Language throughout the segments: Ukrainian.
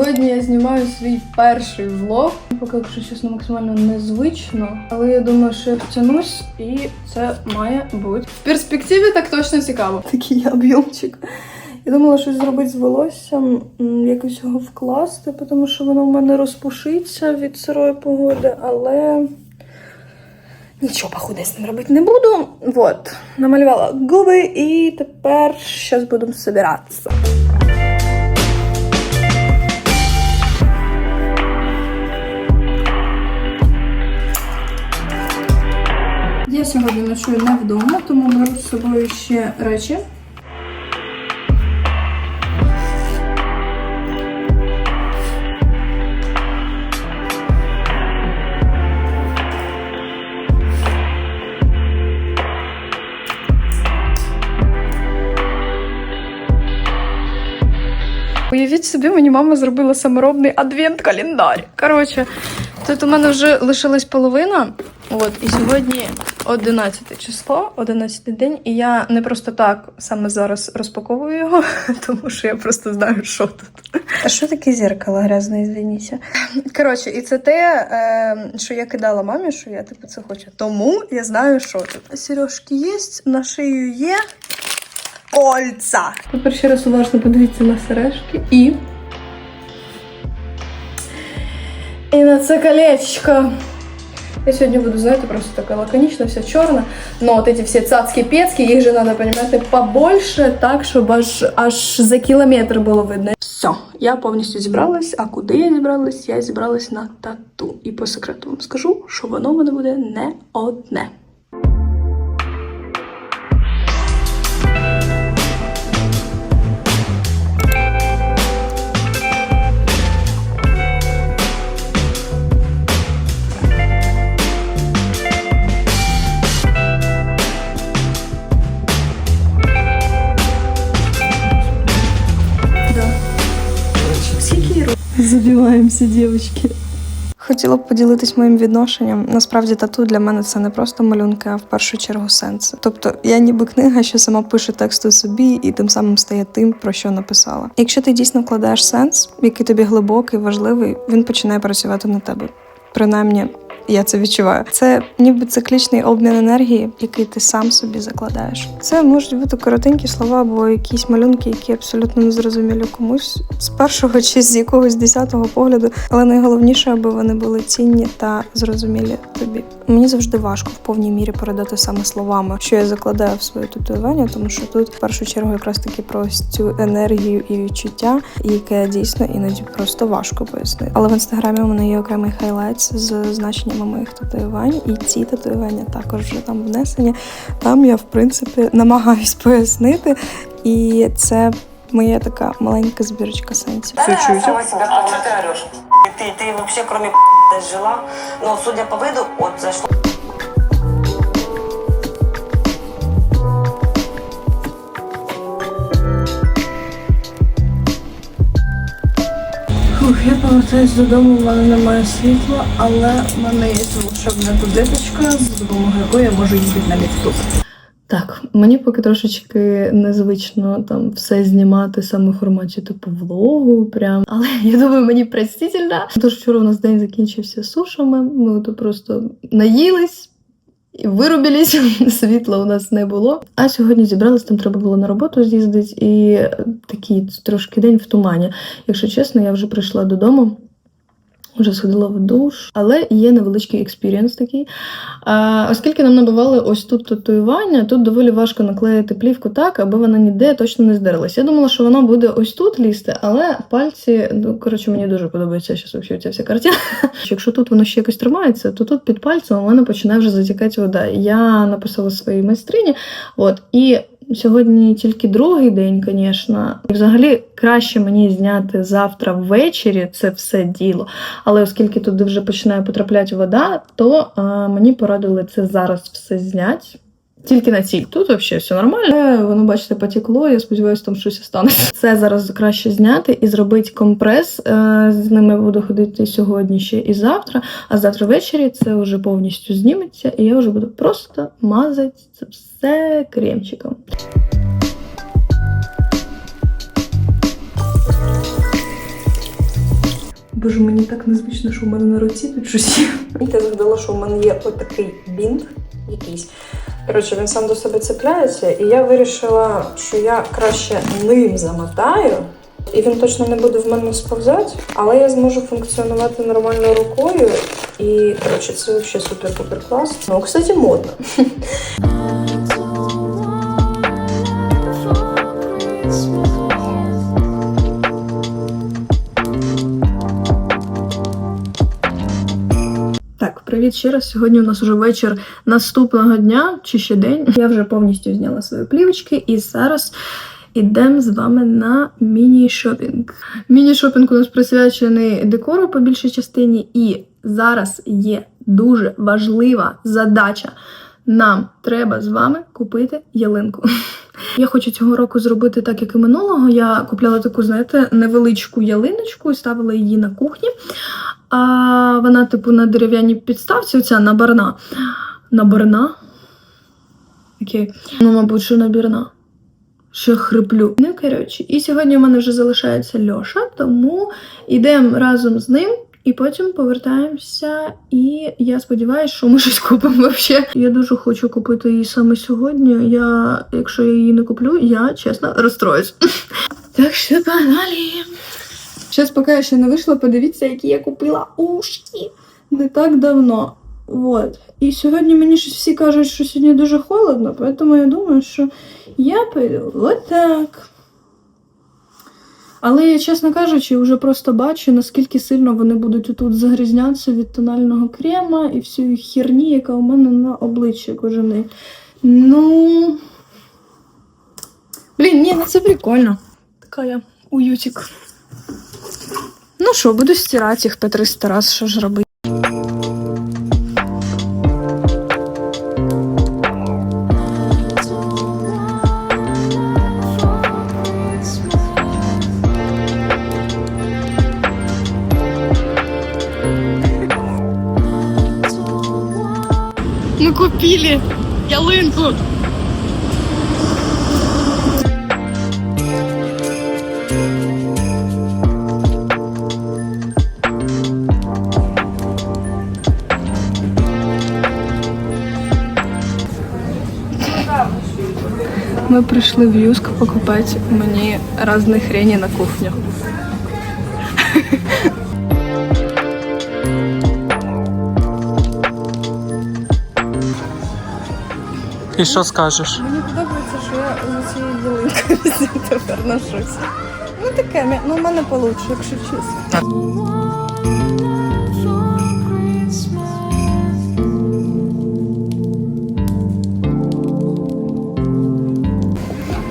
Сьогодні я знімаю свій перший влог. Поки, якщо чесно, максимально незвично, але я думаю, що я втянусь, і це має бути в перспективі так точно цікаво. Такий об'ємчик. Я думала щось зробити з волоссям, якось його вкласти, тому що воно в мене розпушиться від сирої погоди, але нічого походу з ним робити не буду. Вот, намалювала губи і тепер зараз будемо збиратися. Сьогодні ночую не вдома, тому беру з собою ще речі. Уявіть собі, мені мама зробила саморобний адвент-календар. Коротше, тут у мене вже лишилась половина. От, і сьогодні 11 число, 11 день, і я не просто так саме зараз розпаковую його, тому що я просто знаю, що тут. А що таке зеркало грязне, извиніться? Коротше, і це те, е, що я кидала мамі, що я типу це хочу. Тому я знаю, що тут. Сережки є, на шию є. Кольца. Тепер ще раз уважно подивіться на сережки і. І на це колечко. Я сьогодні буду, знаєте, просто така лаконічна, вся чорна. Но от эти всі цацки пецки їх же треба, понимаете, побольше, так, щоб аж, аж за кілометр було видно. Все, я повністю зібралась. А куди я зібралась? Я зібралась на тату. І по секрету вам скажу, що воно в мене буде не одне. Забиваємося, дівчатки. Хотіла б поділитись моїм відношенням. Насправді тату для мене це не просто малюнки, а в першу чергу сенси. Тобто я ніби книга, що сама пише тексту собі і тим самим стає тим, про що написала. Якщо ти дійсно вкладаєш сенс, який тобі глибокий, важливий, він починає працювати на тебе. Принаймні, я це відчуваю. Це ніби циклічний обмін енергії, який ти сам собі закладаєш. Це можуть бути коротенькі слова або якісь малюнки, які абсолютно не зрозумілі комусь з першого чи з якогось десятого погляду. Але найголовніше, аби вони були цінні та зрозумілі тобі. Мені завжди важко в повній мірі передати саме словами, що я закладаю в своє татуювання, тому що тут в першу чергу якраз таки про цю енергію і відчуття, яке дійсно іноді просто важко пояснити. Але в інстаграмі у мене є окремий хайлайт з значеннями моїх татуювань, і ці татуювання також вже там внесені. Там я в принципі намагаюсь пояснити, і це моя така маленька збірочка сенсів. Все чуете? Сама себя а что ты орешь? Ты, ты вообще кроме здесь жила? Но судя по виду, вот зашло. Повертаюсь додому, в мене немає світла, але в мене є волшебна кудеточка, з допомогою якої я можу їздити на ліфту. Так, мені поки трошечки незвично там все знімати саме в форматі типу влогу, прям. Але я думаю, мені простительно. Тож вчора у нас день закінчився сушами. Ми тут просто наїлись. І вирубились, світла у нас не було. А сьогодні зібралися, там треба було на роботу з'їздити, і такий трошки день в тумані. Якщо чесно, я вже прийшла додому. Вже сходила в душ, але є невеличкий експірієнс такий. А, оскільки нам набивали ось тут татуювання, тут доволі важко наклеїти плівку так, аби вона ніде точно не здерлась. Я думала, що воно буде ось тут лізти, але пальці, ну коротше, мені дуже подобається зараз ця вся картина. Якщо тут воно ще якось тримається, то тут під пальцем у мене починає вже затікати вода. Я написала своїй майстрині, от і. Сьогодні тільки другий день, звісно. Взагалі краще мені зняти завтра ввечері це все діло. Але оскільки туди вже починає потрапляти вода, то а, мені порадили це зараз все зняти. Тільки на ціль. Тут взагалі все нормально. Е, Воно, бачите, потекло. Я сподіваюся, там щось станеться. Це зараз краще зняти і зробити компрес. Е, З ними буду ходити сьогодні ще і завтра. А завтра ввечері це вже повністю зніметься, і я вже буду просто мазати це все кремчиком. Боже, мені так незвично, що в мене на руці тут щось є. Я згадала, що в мене є отакий бінт якийсь. Коротше, він сам до себе цепляється, і я вирішила, що я краще ним замотаю. І він точно не буде в мене сповзати, але я зможу функціонувати нормально рукою. І коротше, це взагалі супер-пупер клас. Ну, кстати, модно. ще раз. Сьогодні у нас вже вечір наступного дня чи ще день. Я вже повністю зняла свої плівочки і зараз ідемо з вами на міні-шопінг. Міні-шопінг у нас присвячений декору по більшій частині, і зараз є дуже важлива задача. Нам треба з вами купити ялинку. Я хочу цього року зробити так, як і минулого. Я купляла таку, знаєте, невеличку ялиночку і ставила її на кухні. А вона, типу, на дерев'яній підставці, оця наборна. Наборна? Окей. Ну, мабуть, що набірна. Ще хриплю. Ну, коротше. І сьогодні у мене вже залишається Льоша, тому йдемо разом з ним. І потім повертаємося, і я сподіваюся, що ми щось купимо взагалі. Я дуже хочу купити її саме сьогодні. Я, якщо я її не куплю, я чесно розстроюсь. Так що погнали! Зараз, поки я ще не вийшла, подивіться, які я купила ушки не так давно. Вот. І сьогодні мені щось всі кажуть, що сьогодні дуже холодно, тому я думаю, що я піду от так. Але я, чесно кажучи, вже просто бачу, наскільки сильно вони будуть тут загрізнятися від тонального крема і всієї херні, яка у мене на обличчі кожен. Ну. Блін, ні, ну це прикольно. Така я уютик. Ну що, буду стирати їх по 300 раз, що ж робити. Мы купили ялинку. Ми прийшли в Юск покупати мені різні хрені на кухню. І що скажеш? Мені подобається, що я за цією ялинкою тепер ношуся. Ну таке, ну в мене получше, якщо чесно.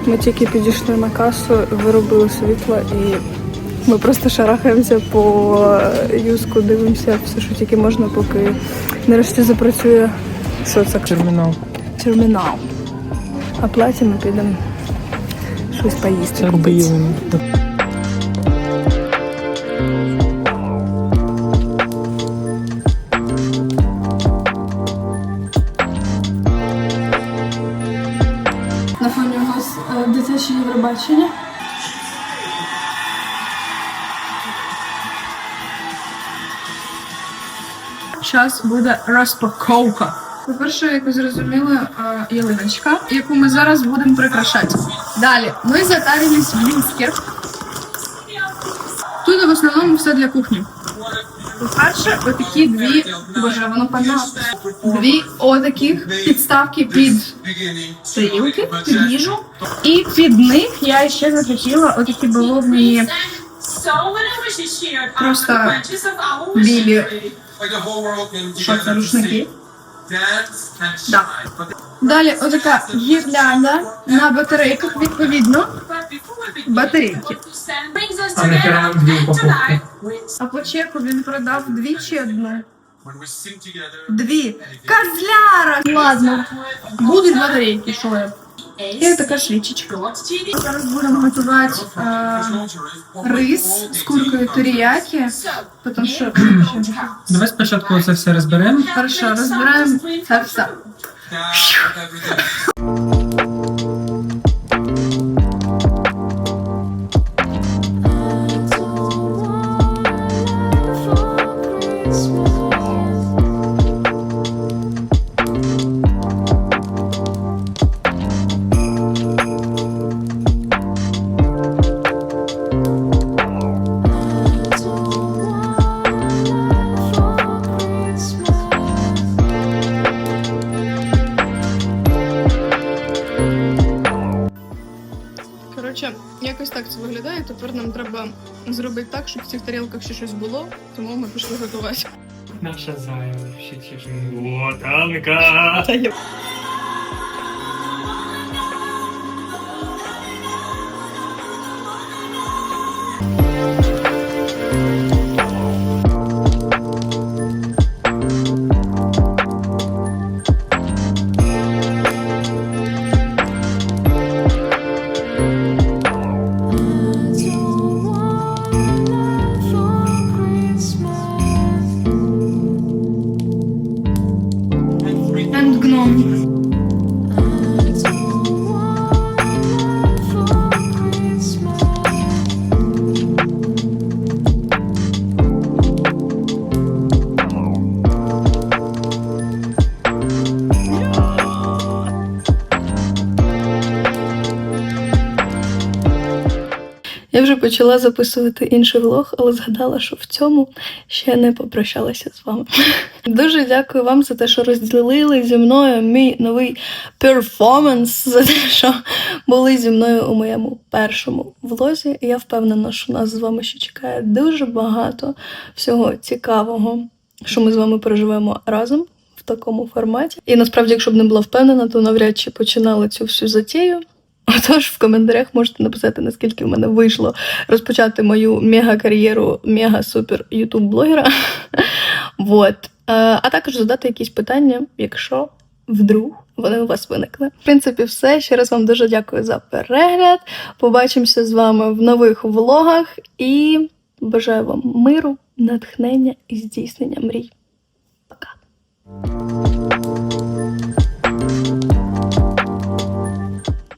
Ми тільки підійшли на касу, виробили світло і ми просто шарахаємося по юзку, дивимося все, що тільки можна, поки нарешті запрацює це Термінал. Термінал. А платимо підемо щось поїсти. Купити. На фоні у нас е, дитяче Євробачення. Зараз буде розпаковка. По-перше, як ви зрозуміли, ялиночка, яку ми зараз будемо прикрашати. Далі ми затарились в люстер. Тут в основному все для кухні. По-перше, отакі дві, боже, воно понятно. Дві отаких підставки під тарілки, під їжу. І під них я ще захотіла отакі баловні Просто білі Що це? Да. Далі отака гірлянда на батарейках, відповідно, батарейки. А нахера дві упаковки? А по чеку він продав дві чи одну? Дві. Дві. Козляра! Ладно, будуть батарейки, що я. І така свічечка. Зараз будемо готувати е, рис з куркою теріякі, тому що... Давай спочатку це все розберемо. Хорошо, розбираємо це все. Якось так це виглядає. Тепер нам треба зробити так, щоб в цих тарілках ще щось було, тому ми пішли готувати. Наша зайва ще чужинка. And почала записувати інший влог, але згадала, що в цьому ще не попрощалася з вами. Дуже дякую вам за те, що розділили зі мною мій новий перформанс, за те, що були зі мною у моєму першому влозі. Я впевнена, що нас з вами ще чекає дуже багато всього цікавого, що ми з вами переживемо разом. В такому форматі. І насправді, якщо б не була впевнена, то навряд чи починала цю всю затію. Отож, в коментарях можете написати, наскільки в мене вийшло розпочати мою мега-кар'єру мега-супер ютуб-блогера. Вот. Е, А також задати якісь питання, якщо вдруг вони у вас виникли. В принципі, все. Ще раз вам дуже дякую за перегляд. Побачимося з вами в нових влогах і бажаю вам миру, натхнення і здійснення мрій.